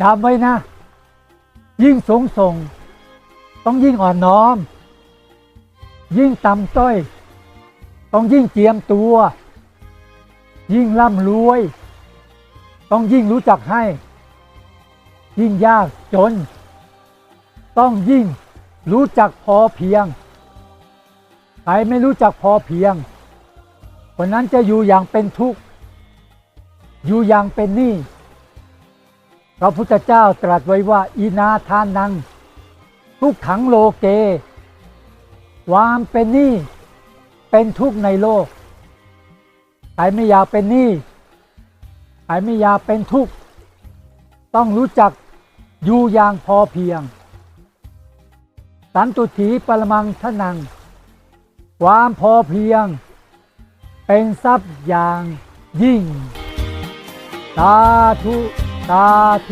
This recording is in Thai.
จำไว้นะ ยิ่งสูงส่ง ต้องยิ่งอ่อนน้อม ยิ่งต่ำต้อย ต้องยิ่งเจียมตัว ยิ่งร่ำรวย ต้องยิ่งรู้จักให้ ยิ่งยากจน ต้องยิ่งรู้จักพอเพียง ใครไม่รู้จักพอเพียงคนนั้นจะอยู่อย่างเป็นทุกข์ อยู่อย่างเป็นหนี้ ระพุทธเจ้าตรัสไว้ว่าอีนาทานัง ทุกขังโลเก ความเป็นหนี้เป็นทุกข์ในโลกใครไม่อยากเป็นหนี้ใครไม่อยากเป็นทุกข์ต้องรู้จักอยู่อย่างพอเพียง สันตุถีปรมังทนัง ความพอเพียง เป็นทรัพย์อย่างยิ่ง สาธุ สาธุ